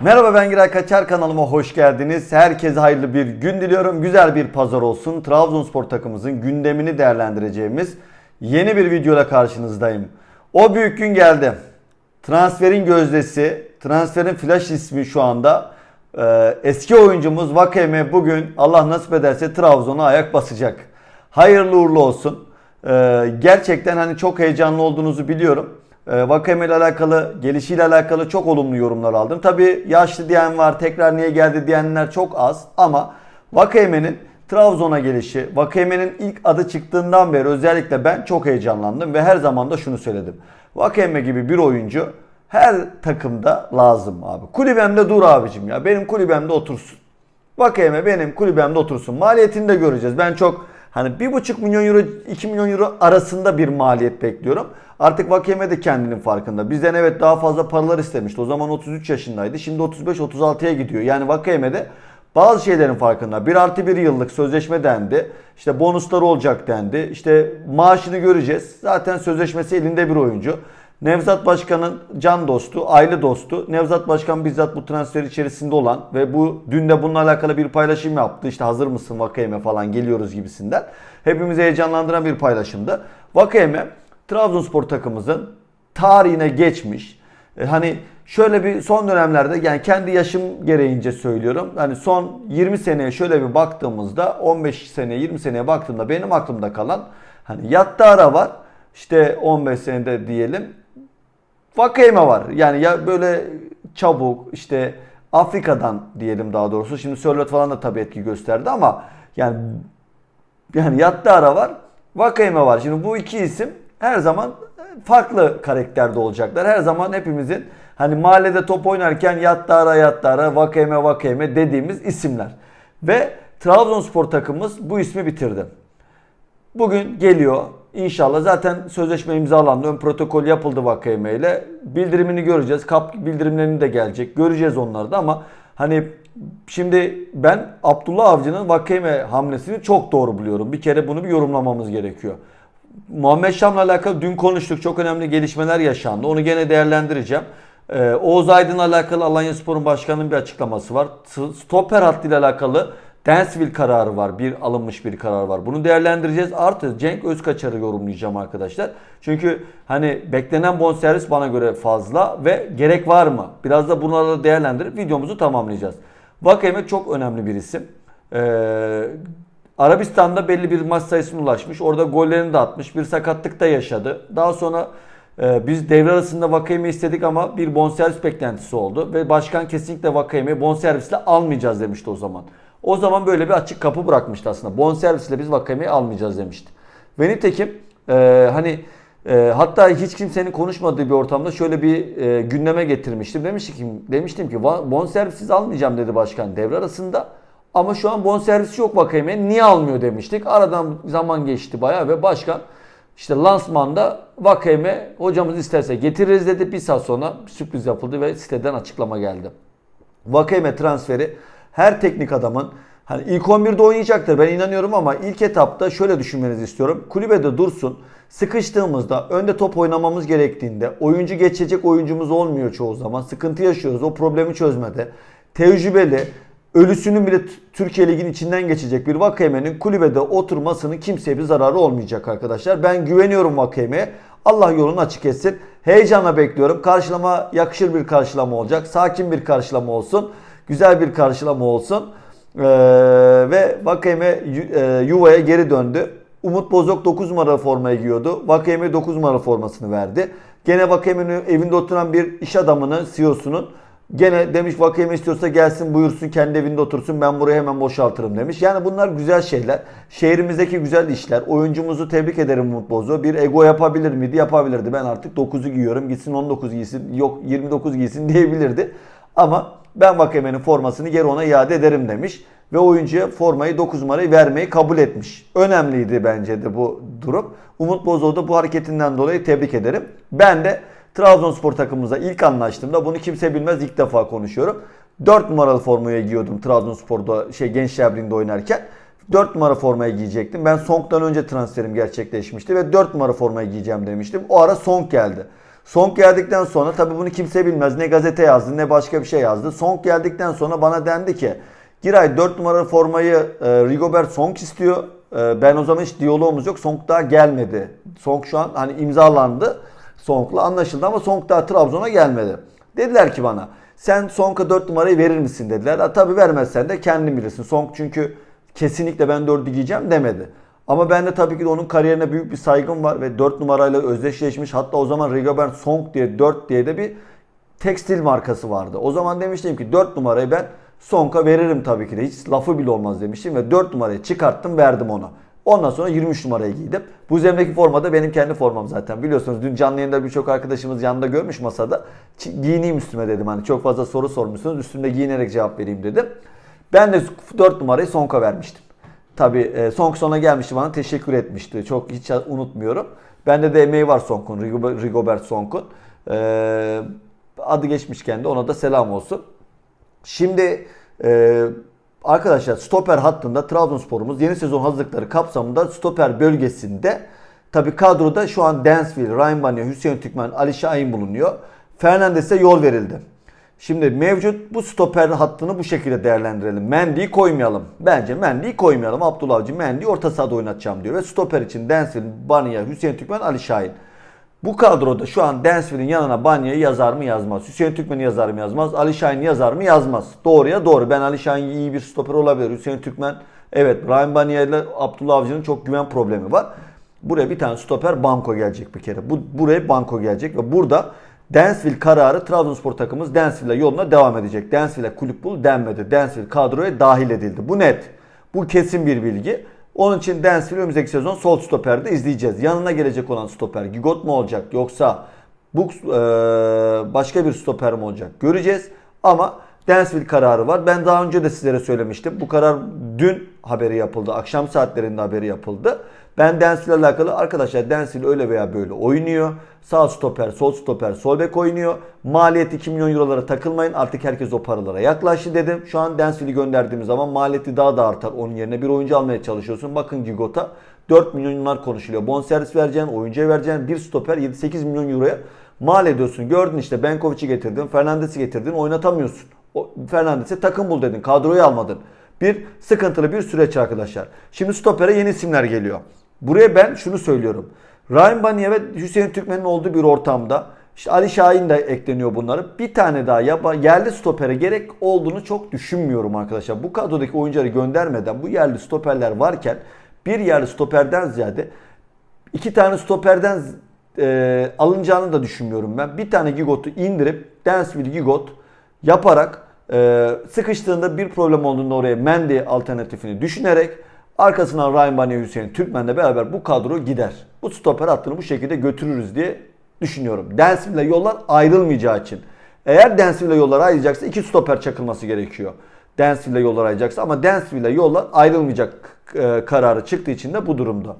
Merhaba ben Giray Kaçar kanalıma hoş geldiniz. Herkese hayırlı bir gün diliyorum. Güzel bir pazar olsun. Trabzonspor takımımızın gündemini değerlendireceğimiz yeni bir videoyla karşınızdayım. O büyük gün geldi. Transferin gözdesi, transferin flash ismi şu anda. Ee, eski oyuncumuz Vakeme bugün Allah nasip ederse Trabzon'a ayak basacak. Hayırlı uğurlu olsun. Ee, gerçekten hani çok heyecanlı olduğunuzu biliyorum. Ee, Vakame ile alakalı, gelişiyle alakalı çok olumlu yorumlar aldım. Tabii yaşlı diyen var, tekrar niye geldi diyenler çok az ama Vakame'nin Trabzon'a gelişi, Vakame'nin ilk adı çıktığından beri özellikle ben çok heyecanlandım ve her zaman da şunu söyledim. Vakame gibi bir oyuncu her takımda lazım abi. Kulübemde dur abicim ya. Benim kulübemde otursun. Vakeme benim kulübemde otursun. Maliyetini de göreceğiz. Ben çok hani 1,5 milyon euro 2 milyon euro arasında bir maliyet bekliyorum. Artık Vakeme de kendinin farkında. Bizden evet daha fazla paralar istemişti. O zaman 33 yaşındaydı. Şimdi 35-36'ya gidiyor. Yani Vakeme de bazı şeylerin farkında. 1 artı 1 yıllık sözleşme dendi. İşte bonusları olacak dendi. İşte maaşını göreceğiz. Zaten sözleşmesi elinde bir oyuncu. Nevzat Başkan'ın can dostu, aile dostu. Nevzat Başkan bizzat bu transfer içerisinde olan ve bu dün de bununla alakalı bir paylaşım yaptı. İşte hazır mısın Vakayeme falan geliyoruz gibisinden. Hepimizi heyecanlandıran bir paylaşımdı. Vakayeme Trabzonspor takımımızın tarihine geçmiş. E, Hani şöyle bir son dönemlerde yani kendi yaşım gereğince söylüyorum. Hani son 20 seneye şöyle bir baktığımızda 15 seneye 20 seneye baktığımda benim aklımda kalan hani Yattara var. İşte 15 senede diyelim Vakayeme var. Yani ya böyle çabuk işte Afrika'dan diyelim daha doğrusu. Şimdi Sörlot falan da tabii etki gösterdi ama yani yani Yattara var. Vakayeme var. Şimdi bu iki isim her zaman farklı karakterde olacaklar. Her zaman hepimizin hani mahallede top oynarken Yattara Yattara Vakayeme Vakayeme dediğimiz isimler. Ve Trabzonspor takımımız bu ismi bitirdi. Bugün geliyor. İnşallah zaten sözleşme imzalandı. Ön protokol yapıldı Vakayeme ile. Bildirimini göreceğiz. Kap bildirimlerini de gelecek. Göreceğiz onları da ama hani şimdi ben Abdullah Avcı'nın Vakayeme hamlesini çok doğru buluyorum. Bir kere bunu bir yorumlamamız gerekiyor. Muhammed Şam'la alakalı dün konuştuk. Çok önemli gelişmeler yaşandı. Onu gene değerlendireceğim. Ee, Oğuz Aydın'la alakalı Alanya Spor'un başkanının bir açıklaması var. Stoper hattıyla alakalı Dansville kararı var. Bir alınmış bir karar var. Bunu değerlendireceğiz. Artı Cenk Özkaçar'ı yorumlayacağım arkadaşlar. Çünkü hani beklenen bonservis bana göre fazla ve gerek var mı? Biraz da bunları değerlendirip videomuzu tamamlayacağız. Vakayeme çok önemli bir isim. Ee, Arabistan'da belli bir maç sayısına ulaşmış. Orada gollerini de atmış. Bir sakatlık da yaşadı. Daha sonra e, biz devre arasında Vakayeme istedik ama bir bonservis beklentisi oldu. Ve başkan kesinlikle Vakayeme bonservisle almayacağız demişti o zaman. O zaman böyle bir açık kapı bırakmıştı aslında. Bonservisle biz Vakame'yi almayacağız demişti. Ve nitekim e, hani e, hatta hiç kimsenin konuşmadığı bir ortamda şöyle bir e, gündeme getirmiştim. Demiştim ki, demiştim ki "Va- bonservisiz almayacağım dedi başkan devre arasında. Ama şu an bonservisi yok Vakame'ye. Niye almıyor demiştik. Aradan zaman geçti bayağı ve başkan işte lansmanda Vakame hocamız isterse getiririz dedi. Bir saat sonra sürpriz yapıldı ve siteden açıklama geldi. Vakame transferi her teknik adamın hani ilk 11'de oynayacaktır ben inanıyorum ama ilk etapta şöyle düşünmenizi istiyorum. Kulübede dursun. Sıkıştığımızda önde top oynamamız gerektiğinde oyuncu geçecek oyuncumuz olmuyor çoğu zaman. Sıkıntı yaşıyoruz o problemi çözmede. Tecrübeli ölüsünün bile Türkiye Ligi'nin içinden geçecek bir Vakayeme'nin kulübede oturmasının kimseye bir zararı olmayacak arkadaşlar. Ben güveniyorum Vakayeme'ye. Allah yolunu açık etsin. Heyecanla bekliyorum. Karşılama yakışır bir karşılama olacak. Sakin bir karşılama olsun. Güzel bir karşılama olsun. Ee, ve Vakayeme yu- e, yuvaya geri döndü. Umut Bozok 9 numara formayı giyiyordu. Vakayeme 9 numara formasını verdi. Gene Vakayeme'nin evinde oturan bir iş adamının, CEO'sunun Gene demiş Vakayeme istiyorsa gelsin buyursun kendi evinde otursun ben burayı hemen boşaltırım demiş. Yani bunlar güzel şeyler. Şehrimizdeki güzel işler. Oyuncumuzu tebrik ederim Umut Bozo. Bir ego yapabilir miydi? Yapabilirdi. Ben artık 9'u giyiyorum. Gitsin 19 giysin. Yok 29 giysin diyebilirdi. Ama ben Vakayeme'nin formasını geri ona iade ederim demiş. Ve oyuncuya formayı 9 numarayı vermeyi kabul etmiş. Önemliydi bence de bu durum. Umut Bozo'yu da bu hareketinden dolayı tebrik ederim. Ben de Trabzonspor takımımıza ilk anlaştığımda bunu kimse bilmez ilk defa konuşuyorum. 4 numaralı formayı giyiyordum Trabzonspor'da şey Gençler Birliği'nde oynarken. 4 numara formayı giyecektim. Ben Song'dan önce transferim gerçekleşmişti ve 4 numara formayı giyeceğim demiştim. O ara Song geldi. Song geldikten sonra tabi bunu kimse bilmez. Ne gazete yazdı ne başka bir şey yazdı. Song geldikten sonra bana dendi ki Giray 4 numaralı formayı e, Rigobert Song istiyor. E, ben o zaman hiç diyalogumuz yok. Song daha gelmedi. Song şu an hani imzalandı. Song'la anlaşıldı ama Song daha Trabzon'a gelmedi. Dediler ki bana sen Song'a 4 numarayı verir misin dediler. Ha, tabii vermezsen de kendin bilirsin. Song çünkü kesinlikle ben 4'ü giyeceğim demedi. Ama ben de tabii ki de onun kariyerine büyük bir saygım var ve 4 numarayla özdeşleşmiş. Hatta o zaman Rigobert Song diye 4 diye de bir tekstil markası vardı. O zaman demiştim ki 4 numarayı ben Song'a veririm tabii ki de. Hiç lafı bile olmaz demiştim ve 4 numarayı çıkarttım verdim ona. Ondan sonra 23 numarayı giydim. Bu üzerindeki forma da benim kendi formam zaten. Biliyorsunuz dün canlı yayında birçok arkadaşımız yanında görmüş masada. Giyineyim üstüme dedim. Hani çok fazla soru sormuşsunuz. Üstümde giyinerek cevap vereyim dedim. Ben de 4 numarayı Song'a vermiştim. Tabii e, Song gelmişti bana teşekkür etmişti. Çok hiç unutmuyorum. Bende de emeği var Song'un, Rigo- Rigobert Song'un. E, adı geçmişken de ona da selam olsun. Şimdi e, arkadaşlar stoper hattında Trabzonspor'umuz yeni sezon hazırlıkları kapsamında stoper bölgesinde tabi kadroda şu an Dansville, Ryan Banya, Hüseyin Tükmen, Ali Şahin bulunuyor. Fernandes'e yol verildi. Şimdi mevcut bu stoper hattını bu şekilde değerlendirelim. Mendy'yi koymayalım. Bence Mendy'yi koymayalım. Abdullah Avcı Mendy'yi orta sahada oynatacağım diyor. Ve stoper için Dansville, Banya, Hüseyin Tükmen, Ali Şahin. Bu kadroda şu an Dansville'in yanına Banya'yı yazar mı yazmaz. Hüseyin Türkmen'i yazar mı yazmaz. Ali Şahin yazar mı yazmaz. Doğruya doğru. Ben Ali Şahin iyi bir stoper olabilir. Hüseyin Türkmen evet Ryan Banya ile Abdullah Avcı'nın çok güven problemi var. Buraya bir tane stoper banko gelecek bir kere. Bu, buraya banko gelecek ve burada Dansville kararı Trabzonspor takımımız Dansville yoluna devam edecek. Dansville kulüp bul denmedi. Dansville kadroya dahil edildi. Bu net. Bu kesin bir bilgi. Onun için Dansville önümüzdeki sezon sol stoperde izleyeceğiz. Yanına gelecek olan stoper Gigot mu olacak yoksa bu e, başka bir stoper mi olacak göreceğiz. Ama Dansville kararı var. Ben daha önce de sizlere söylemiştim. Bu karar dün haberi yapıldı. Akşam saatlerinde haberi yapıldı. Ben Dansville ile alakalı arkadaşlar Dansville öyle veya böyle oynuyor. Sağ stoper, sol stoper, sol bek oynuyor. Maliyeti 2 milyon eurolara takılmayın. Artık herkes o paralara yaklaştı dedim. Şu an Dansville'i gönderdiğimiz zaman maliyeti daha da artar. Onun yerine bir oyuncu almaya çalışıyorsun. Bakın Gigot'a 4 milyonlar konuşuluyor. Bonservis vereceksin, oyuncuya vereceksin. Bir stoper 7-8 milyon euroya mal ediyorsun. Gördün işte Benkovic'i getirdin, Fernandes'i getirdin. Oynatamıyorsun. O, Fernandes'e takım bul dedin. Kadroyu almadın. Bir sıkıntılı bir süreç arkadaşlar. Şimdi stopere yeni isimler geliyor. Buraya ben şunu söylüyorum. Ryan Banya ve Hüseyin Türkmen'in olduğu bir ortamda işte Ali Şahin de ekleniyor bunları. Bir tane daha yaba, yerli stopere gerek olduğunu çok düşünmüyorum arkadaşlar. Bu kadrodaki oyuncuları göndermeden bu yerli stoperler varken bir yerli stoperden ziyade iki tane stoperden e, alınacağını da düşünmüyorum ben. Bir tane Gigot'u indirip Dansville Gigot yaparak e, sıkıştığında bir problem olduğunda oraya Mendy alternatifini düşünerek arkasından Ryan Banya Hüseyin Türkmen'le beraber bu kadro gider. Bu stoper hattını bu şekilde götürürüz diye düşünüyorum. Dansville'le yollar ayrılmayacağı için. Eğer Dansville'le yollar ayrılacaksa iki stoper çakılması gerekiyor. Dansville'le yollar ayrılacaksa ama Dansville'le yollar ayrılmayacak e, kararı çıktığı için de bu durumda.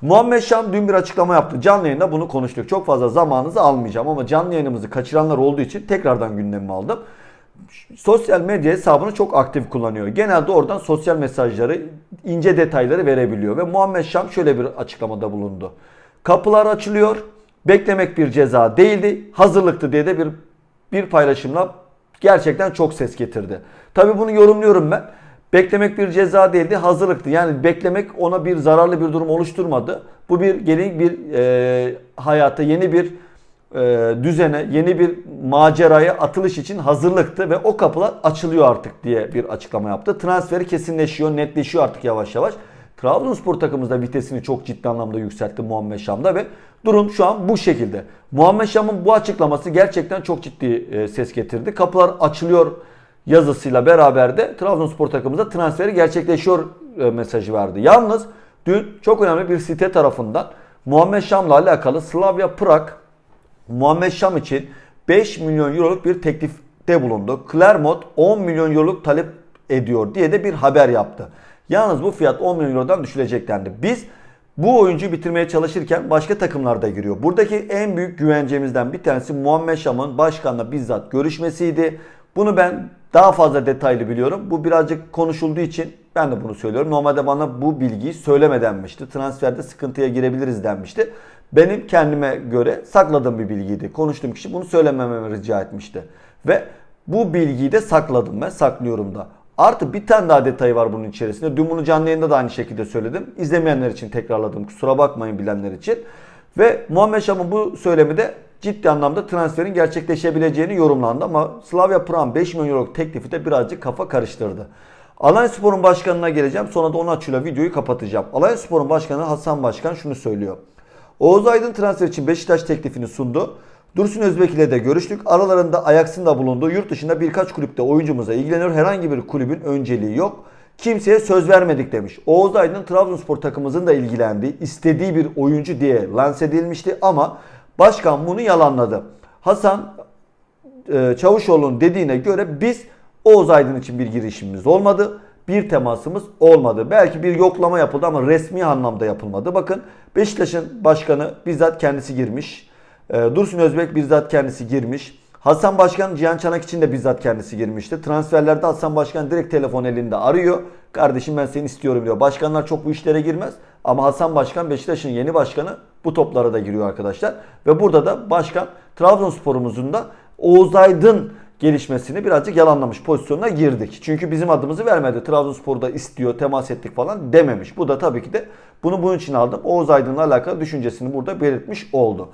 Muhammed Şam dün bir açıklama yaptı. Canlı yayında bunu konuştuk. Çok fazla zamanınızı almayacağım ama canlı yayınımızı kaçıranlar olduğu için tekrardan gündemime aldım. Sosyal medya hesabını çok aktif kullanıyor. Genelde oradan sosyal mesajları, ince detayları verebiliyor. Ve Muhammed Şam şöyle bir açıklamada bulundu. Kapılar açılıyor. Beklemek bir ceza değildi. Hazırlıktı diye de bir bir paylaşımla gerçekten çok ses getirdi. Tabii bunu yorumluyorum ben. Beklemek bir ceza değildi, hazırlıktı. Yani beklemek ona bir zararlı bir durum oluşturmadı. Bu bir yeni bir e, hayata, yeni bir e, düzene, yeni bir maceraya atılış için hazırlıktı ve o kapılar açılıyor artık diye bir açıklama yaptı. Transferi kesinleşiyor, netleşiyor artık yavaş yavaş. Trabzonspor takımımızda vitesini çok ciddi anlamda yükseltti Muhammed Şam'da ve durum şu an bu şekilde. Muhammed Şam'ın bu açıklaması gerçekten çok ciddi e, ses getirdi. Kapılar açılıyor yazısıyla beraber de Trabzonspor takımımıza transferi gerçekleşiyor e, mesajı verdi. Yalnız dün çok önemli bir site tarafından Muhammed Şam'la alakalı Slavia Prag Muhammed Şam için 5 milyon euroluk bir teklifte bulundu. Clermont 10 milyon euroluk talep ediyor diye de bir haber yaptı. Yalnız bu fiyat 10 milyon eurodan düşülecek dendi. Biz bu oyuncuyu bitirmeye çalışırken başka takımlar da giriyor. Buradaki en büyük güvencemizden bir tanesi Muhammed Şam'ın başkanla bizzat görüşmesiydi. Bunu ben daha fazla detaylı biliyorum. Bu birazcık konuşulduğu için ben de bunu söylüyorum. Normalde bana bu bilgiyi söyleme denmişti. Transferde sıkıntıya girebiliriz denmişti. Benim kendime göre sakladığım bir bilgiydi. Konuştuğum kişi bunu söylemememi rica etmişti. Ve bu bilgiyi de sakladım ben, saklıyorum da. Artı bir tane daha detay var bunun içerisinde. Dün bunu canlı yayında da aynı şekilde söyledim. İzlemeyenler için tekrarladım. Kusura bakmayın bilenler için. Ve Muhammed Şam'ın bu söylemi de ciddi anlamda transferin gerçekleşebileceğini yorumlandı. Ama Slavia Praha'nın 5 milyon euro teklifi de birazcık kafa karıştırdı. Alanya Spor'un başkanına geleceğim. Sonra da onu açıyla videoyu kapatacağım. Alanya Spor'un başkanı Hasan Başkan şunu söylüyor. Oğuz Aydın transfer için Beşiktaş teklifini sundu. Dursun Özbek ile de görüştük. Aralarında Ajax'ın da bulunduğu yurt dışında birkaç kulüpte oyuncumuza ilgileniyor. Herhangi bir kulübün önceliği yok. Kimseye söz vermedik demiş. Oğuz Aydın Trabzonspor takımımızın da ilgilendiği, istediği bir oyuncu diye lanse edilmişti ama başkan bunu yalanladı. Hasan e, Çavuşoğlu'nun dediğine göre biz Oğuz Aydın için bir girişimimiz olmadı. Bir temasımız olmadı. Belki bir yoklama yapıldı ama resmi anlamda yapılmadı. Bakın Beşiktaş'ın başkanı bizzat kendisi girmiş. E, Dursun Özbek bizzat kendisi girmiş. Hasan Başkan Cihan Çanak için de bizzat kendisi girmişti. Transferlerde Hasan Başkan direkt telefon elinde arıyor. Kardeşim ben seni istiyorum diyor. Başkanlar çok bu işlere girmez. Ama Hasan Başkan Beşiktaş'ın yeni başkanı bu toplara da giriyor arkadaşlar. Ve burada da başkan Trabzonspor'umuzun da Oğuz Aydın gelişmesini birazcık yalanlamış pozisyonuna girdik. Çünkü bizim adımızı vermedi. Trabzonspor'da istiyor, temas ettik falan dememiş. Bu da tabii ki de bunu bunun için aldım. Oğuz Aydın'la alakalı düşüncesini burada belirtmiş oldu.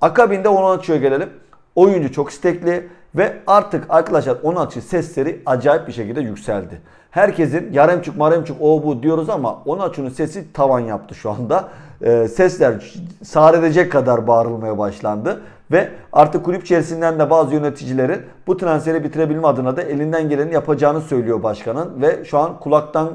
Akabinde Onaçı'ya gelelim. Oyuncu çok istekli ve artık arkadaşlar Onaçı sesleri acayip bir şekilde yükseldi. Herkesin yaremçuk maremçuk o bu diyoruz ama Onaçı'nın sesi tavan yaptı şu anda. Ee, sesler sağır edecek kadar bağırılmaya başlandı. Ve artık kulüp içerisinden de bazı yöneticilerin bu transferi bitirebilme adına da elinden geleni yapacağını söylüyor başkanın. Ve şu an kulaktan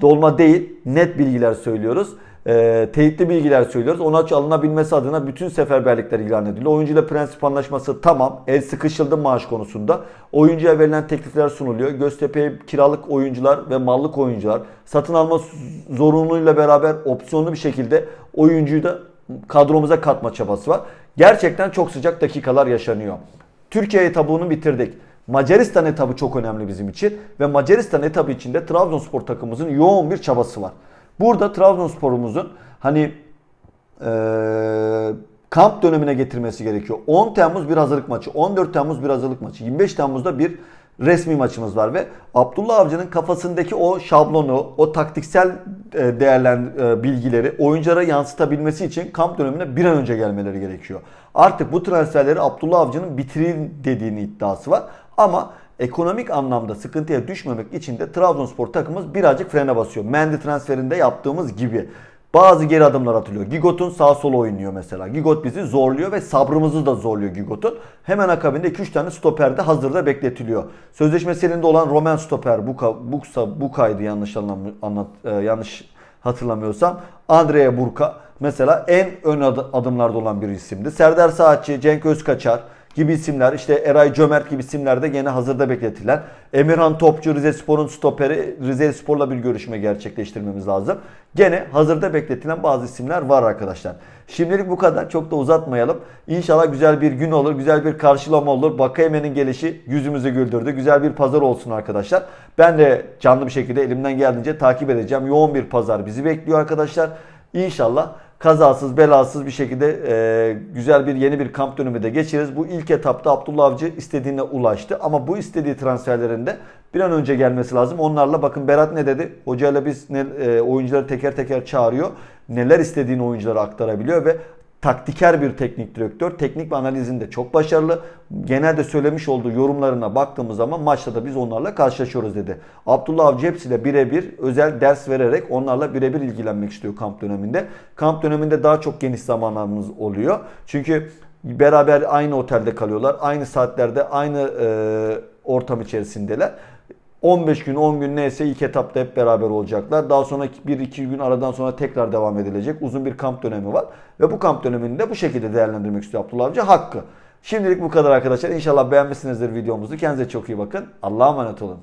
dolma değil net bilgiler söylüyoruz. E, teyitli bilgiler söylüyoruz. Onaçı alınabilmesi adına bütün seferberlikler ilan ediliyor. Oyuncuyla prensip anlaşması tamam. El sıkışıldı maaş konusunda. Oyuncuya verilen teklifler sunuluyor. Göztepe'ye kiralık oyuncular ve mallık oyuncular satın alma zorunluluğuyla beraber opsiyonlu bir şekilde oyuncuyu da kadromuza katma çabası var. Gerçekten çok sıcak dakikalar yaşanıyor. Türkiye etabını bitirdik. Macaristan etabı çok önemli bizim için ve Macaristan etabı içinde Trabzonspor takımımızın yoğun bir çabası var. Burada Trabzonspor'umuzun hani e, kamp dönemine getirmesi gerekiyor. 10 Temmuz bir hazırlık maçı, 14 Temmuz bir hazırlık maçı, 25 Temmuz'da bir resmi maçımız var ve Abdullah Avcı'nın kafasındaki o şablonu, o taktiksel değerlen bilgileri oyunculara yansıtabilmesi için kamp dönemine bir an önce gelmeleri gerekiyor. Artık bu transferleri Abdullah Avcı'nın bitirin dediğini iddiası var. Ama ekonomik anlamda sıkıntıya düşmemek için de Trabzonspor takımımız birazcık frene basıyor. Mendy transferinde yaptığımız gibi. Bazı geri adımlar atılıyor. Gigot'un sağ sola oynuyor mesela. Gigot bizi zorluyor ve sabrımızı da zorluyor Gigot'un. Hemen akabinde 2-3 tane stoper de hazırda bekletiliyor. Sözleşmesi elinde olan Roman stoper Buka, Buksa, Buka'ydı yanlış anlam, anlat, e, yanlış hatırlamıyorsam. Andrea Burka mesela en ön adımlarda olan bir isimdi. Serdar Saatçi, Cenk Özkaçar, gibi isimler işte Eray Cömert gibi isimler de gene hazırda bekletilen. Emirhan Topçu Rize Spor'un stoperi Rize Spor'la bir görüşme gerçekleştirmemiz lazım. Gene hazırda bekletilen bazı isimler var arkadaşlar. Şimdilik bu kadar çok da uzatmayalım. İnşallah güzel bir gün olur, güzel bir karşılama olur. Bakayeme'nin gelişi yüzümüzü güldürdü. Güzel bir pazar olsun arkadaşlar. Ben de canlı bir şekilde elimden geldiğince takip edeceğim. Yoğun bir pazar bizi bekliyor arkadaşlar. İnşallah kazasız belasız bir şekilde e, güzel bir yeni bir kamp dönemi de geçiririz. Bu ilk etapta Abdullah Avcı istediğine ulaştı ama bu istediği transferlerinde bir an önce gelmesi lazım. Onlarla bakın Berat ne dedi? Hocayla biz ne, e, oyuncuları teker teker çağırıyor. Neler istediğini oyunculara aktarabiliyor ve taktiker bir teknik direktör. Teknik ve analizinde çok başarılı. Genelde söylemiş olduğu yorumlarına baktığımız zaman maçta da biz onlarla karşılaşıyoruz dedi. Abdullah Avcı hepsiyle birebir özel ders vererek onlarla birebir ilgilenmek istiyor kamp döneminde. Kamp döneminde daha çok geniş zamanlarımız oluyor. Çünkü beraber aynı otelde kalıyorlar. Aynı saatlerde aynı e, ortam içerisindeler. 15 gün 10 gün neyse ilk etapta hep beraber olacaklar. Daha sonra 1-2 gün aradan sonra tekrar devam edilecek. Uzun bir kamp dönemi var. Ve bu kamp dönemini de bu şekilde değerlendirmek istiyor Abdullah Avcı. Hakkı. Şimdilik bu kadar arkadaşlar. İnşallah beğenmişsinizdir videomuzu. Kendinize çok iyi bakın. Allah'a emanet olun.